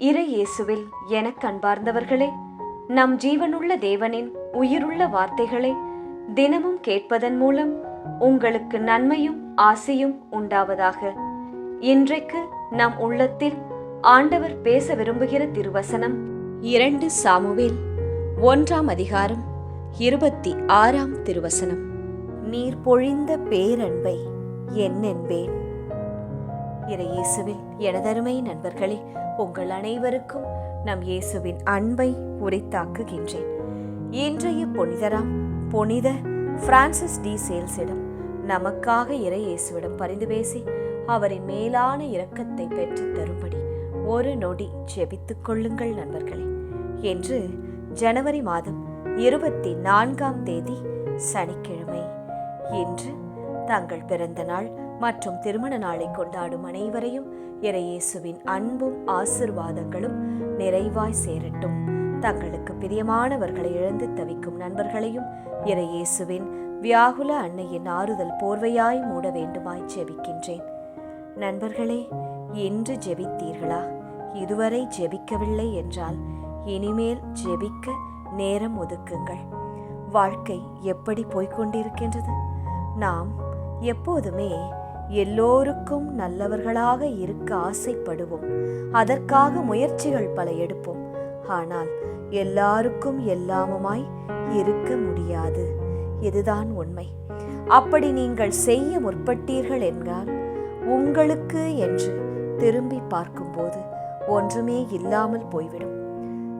இறை இயேசுவில் எனக் அன்பார்ந்தவர்களே நம் ஜீவனுள்ள தேவனின் உயிருள்ள வார்த்தைகளை தினமும் கேட்பதன் மூலம் உங்களுக்கு நன்மையும் ஆசையும் உண்டாவதாக. இன்றைக்கு நம் உள்ளத்தில் ஆண்டவர் பேச விரும்புகிற திருவசனம் இரண்டு சாமுவேல் ஒன்றாம் அதிகாரம் இருபத்தி ஆறாம் திருவசனம். நீர் பொழிந்த பேரன்பை என்னென்பேன் இறையேசுவில் எனதருமை நண்பர்களே உங்கள் அனைவருக்கும் நம் இயேசுவின் அன்பை உரித்தாக்குகின்றேன். இன்றைய புனிதராம் புனித பிரான்சிஸ் டி சேல்ஸிடம் நமக்காக இறை இயேசுவிடம் பரிந்து பேசி அவரின் மேலான இரக்கத்தை பெற்றுத் தரும்படி ஒரு நொடி ஜெபித்துக் கொள்ளுங்கள் நண்பர்களே. என்று ஜனவரி மாதம் இருபத்தி நான்காம் தேதி சனிக்கிழமை. இன்று தங்கள் பிறந்த நாள் மற்றும் திருமண நாளை கொண்டாடும் அனைவரையும் இறையேசுவின் அன்பும் ஆசிர்வாதங்களும் நிறைவாய் சேரட்டும். தங்களுக்கு பிரியமானவர்களை இழந்து தவிக்கும் நண்பர்களையும் இறையேசுவின் வியாகுல அன்னையின் ஆறுதல் போர்வையாய் மூட வேண்டுமாய் ஜெபிக்கின்றேன். நண்பர்களே என்று ஜெபித்தீர்களா? இதுவரை ஜெபிக்கவில்லை என்றால் இனிமேல் ஜெபிக்க நேரம் ஒதுக்குங்கள். வாழ்க்கை எப்படி போய்கொண்டிருக்கின்றது நாம் எப்போதுமே எல்லோருக்கும் நல்லவர்களாக இருக்க ஆசைப்படுவோம். அதற்காக முயற்சிகள் பல எடுப்போம். ஆனால் எல்லாருக்கும் எல்லாமுமாய் இருக்க முடியாது. இதுதான் உண்மை. அப்படி நீங்கள் செய்ய முற்பட்டீர்கள் என்றால் உங்களுக்கு என்று திரும்பி பார்க்கும்போது ஒன்றுமே இல்லாமல் போய்விடும்.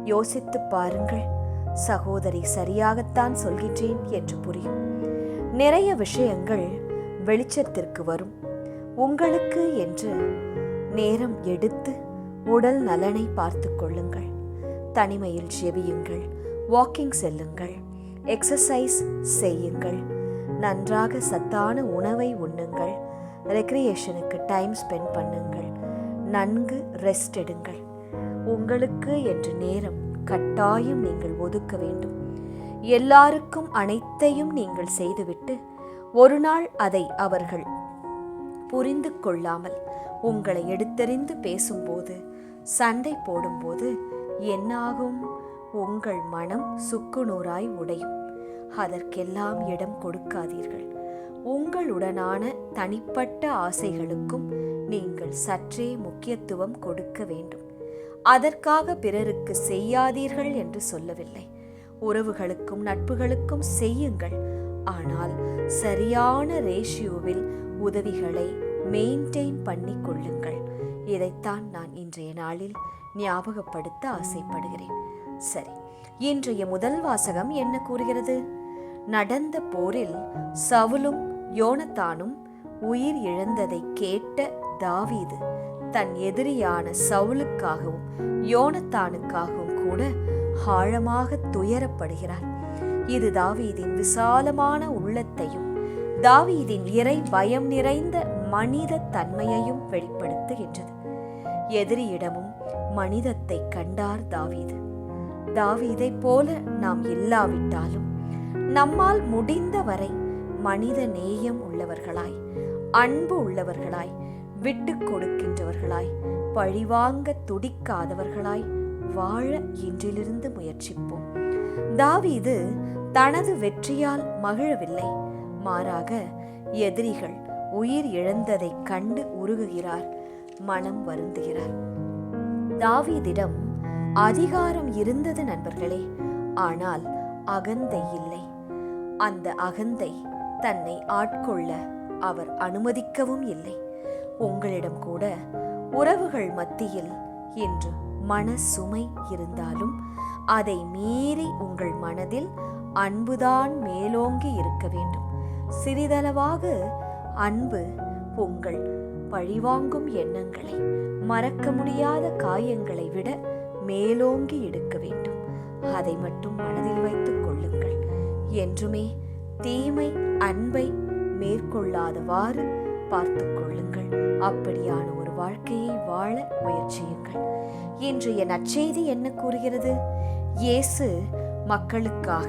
யோசித்துப் பாருங்கள். சகோதரி சரியாகத்தான் சொல்கின்றேன் என்று புரியும். நிறைய விஷயங்கள் வெளிச்சத்திற்கு வரும். உங்களுக்கு என்று நேரம் எடுத்து உடல் நலனை பார்த்து கொள்ளுங்கள். தனிமையில் செவியுங்கள். வாக்கிங் செல்லுங்கள். எக்ஸசைஸ் செய்யுங்கள். நன்றாக சத்தான உணவை உண்ணுங்கள். ரெக்ரியேஷனுக்கு டைம் ஸ்பெண்ட் பண்ணுங்கள். நன்கு ரெஸ்ட் எடுங்கள். உங்களுக்கு என்று நேரம் கட்டாயம் நீங்கள் ஒதுக்க வேண்டும். எல்லாருக்கும் அனைத்தையும் நீங்கள் செய்துவிட்டு ஒருநாள் அதை அவர்கள் புரிந்து கொள்ளாமல் உங்களை எடுத்தறிந்து பேசும்போது சண்டை போடும்போது என்னாகும்? உங்கள் மனம் சுக்குநூறாய் உடையும். அதற்கெல்லாம் இடம் கொடுக்காதீர்கள். உங்களுடனான தனிப்பட்ட ஆசைகளுக்கும் நீங்கள் சற்றே முக்கியத்துவம் கொடுக்க வேண்டும். அதற்காக பிறருக்கு செய்யாதீர்கள் என்று சொல்லவில்லை. உறவுகளுக்கும் நட்புகளுக்கும் செய்யுங்கள். ஆனால் சரியான ரேஷியோவில் உதவிகளை மெயின்டைன் பண்ணி கொள்ளுங்கள். இதைத்தான் நான் இன்றைய நாளில் ஞாபகப்படுத்த ஆசைப்படுகிறேன். சரி இன்றைய முதல் வாசகம் என்ன கூறுகிறது? நடந்த போரில் சவுலும் யோனத்தானும் உயிர் இழந்ததை கேட்ட தாவீது தன் எதிரியான சவுலுக்காகவும் யோனத்தானுக்காகவும் கூட ஆழமாக துயரப்படுகிறார் இது தாவீதின் விசாலமான உள்ளத்தையும் தாவீதின் இறை பயம் நிறைந்த மனித தன்மையையும் வெளிப்படுத்துகின்றது. எதிரியிடமும் மனிதத்தை கண்டார் தாவீது. தாவீதைப் போல நாம் இல்லாவிட்டாலும் நம்மால் முடிந்த வரை மனித நேயம் உள்ளவர்களாய் அன்பு உள்ளவர்களாய் விட்டு கொடுக்கின்றவர்களாய் பழிவாங்க துடிக்காதவர்களாய் வாழ இன்றிலிருந்து முயற்சிப்போம். தாவீது தனது வெற்றியால் மகிழவில்லை. மாறாக எதிரிகள் உயிர் இழந்ததை கண்டு உருகுகிறார் மனம் வருந்துகிறார். தாவீதிடம் அதிகாரம் இருந்தது நண்பர்களே ஆனால் அகந்தை இல்லை. அந்த அகந்தை தன்னை ஆட்கொள்ள அவர் அனுமதிக்கவும் இல்லை. உங்களிடம் கூட உறவுகள் மத்தியில் இன்று மன சுமை இருந்தாலும் அதை மீறி உங்கள் மனதில் அன்புதான் மேலோங்கி இருக்க வேண்டும். சிறிதளவாக அன்பு உங்கள் பழிவாங்கும் எண்ணங்களை மறக்க முடியாத காயங்களை விட மேலோங்கி எடுக்க வேண்டும். அதை மட்டும் மனதில் வைத்துக் கொள்ளுங்கள். என்றுமே தீமை அன்பை மேற்கொள்ளாதவாறு பார்த்து கொள்ளுங்கள். அப்படியான ஒரு வாழ்க்கையை வாழ முயற்சியுங்கள். இன்றைய நற்செய்தி என்ன கூறுகிறது? இயேசு மக்களுக்காக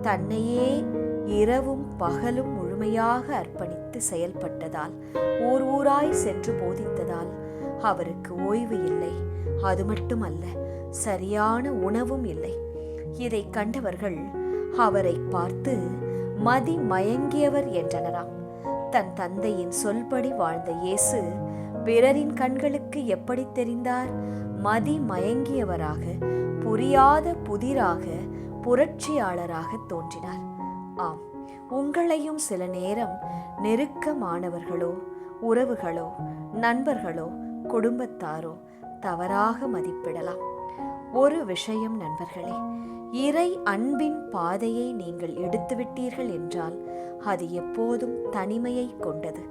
தன்னையே இரவும் பகலும் முழுமையாக அர்ப்பணித்து செயல்பட்டதால் ஊர் ஊராய் சென்று போதித்ததால் அவருக்கு ஓய்வு இல்லை. அது மட்டுமல்ல சரியான உணவும் இல்லை. இதை கண்டவர்கள் அவரை பார்த்து மதி மயங்கியவர் என்றனராம். தன் தந்தையின் சொல்படி வாழ்ந்த இயேசு பிறரின் கண்களுக்கு எப்படி தெரிந்தார்? மதி மயங்கியவராக புரியாத புதிராக புரட்சியாளராக தோன்றினார். ஆம் உங்களையும் சில நேரம் நெருக்கமானவர்களோ உறவுகளோ நண்பர்களோ குடும்பத்தாரோ தவறாக மதிப்பிடலாம். ஒரு விஷயம் நண்பர்களே இறை அன்பின் பாதையை நீங்கள் எடுத்துவிட்டீர்கள் என்றால் அது எப்போதும் தனிமையை கொண்டது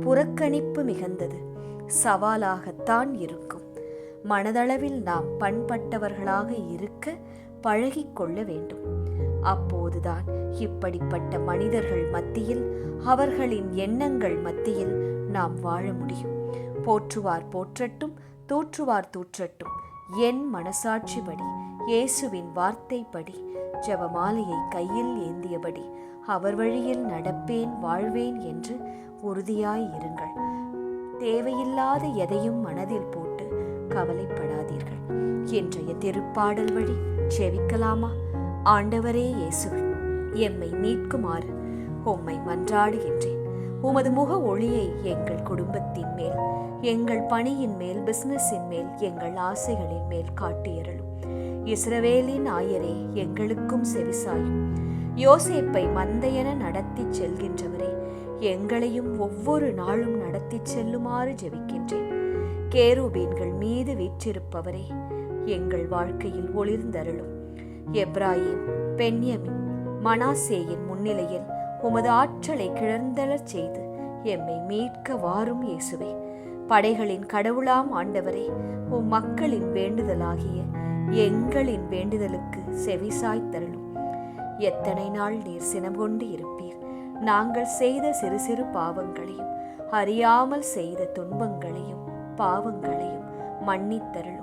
புறக்கணிப்பு மிகுந்தது சவாலாகத்தான் இருக்கும். மனதளவில் நாம் பண்பட்டவர்களாக இருக்க பழகிக் கொள்ள வேண்டும். அப்போதுதான் இப்படிப்பட்ட மனிதர்கள் மத்தியில் அவர்களின் எண்ணங்கள் மத்தியில் நாம் வாழ முடியும். போற்றுவார் போற்றட்டும் தூற்றுவார் தூற்றட்டும். என் மனசாட்சிபடி இயேசுவின் வார்த்தைப்படி ஜெபமாலையை கையில் ஏந்தியபடி அவர் வழியில் நடப்பேன் வாழ்வேன் என்று உறுதியாய் இருங்கள். தேவையில்லாத எதையும் மனதில் போட்டு கவலைப்படாதீர்கள். இன்றைய திருப்பாடல் வழி ஜெவிக்கலாமா ஆண்டவரே இயேசுவே எம்மை மீட்குமாறு உம்மை மன்றாடுகின்றேன் உமது முக ஒளியை எங்கள் குடும்பத்தின் மேல் எங்கள் பணியின் மேல் பிசினஸின் மேல் எங்கள் ஆசைகளின் மேல் காட்டியறலும் இஸ்ரவேலின் ஆயரே எங்களுக்கும் செவிசாயும் யோசேப்பை மந்தையென நடத்திச் செல்கின்றவரே எங்களையும் ஒவ்வொரு நாளும் நடத்திச் செல்லுமாறு ஜெபிக்கின்றேன் கேருபீன்கள் மீது வீற்றிருப்பவரே எங்கள் வாழ்க்கையில் ஒளிர்ந்தருளும். எப்ராயிம் பென்யமின் மனாசேயின் முன்னிலையில் உமது ஆற்றலை கிளர்ந்தெழச் செய்து எம்மை மீட்க வாரும் இயேசுவே. படைகளின் கடவுளாம் ஆண்டவரே உம் மக்களின் வேண்டுதலாகிய எங்களின் வேண்டுதலுக்கு செவிசாய்த் தருளும் எத்தனை நாள் நீர் சினம் கொண்டு இருப்பீர். நாங்கள் செய்த சிறு சிறு பாவங்களையும் அறியாமல் செய்த துன்பங்களையும் பாவங்களையும் மன்னித்தருளும்.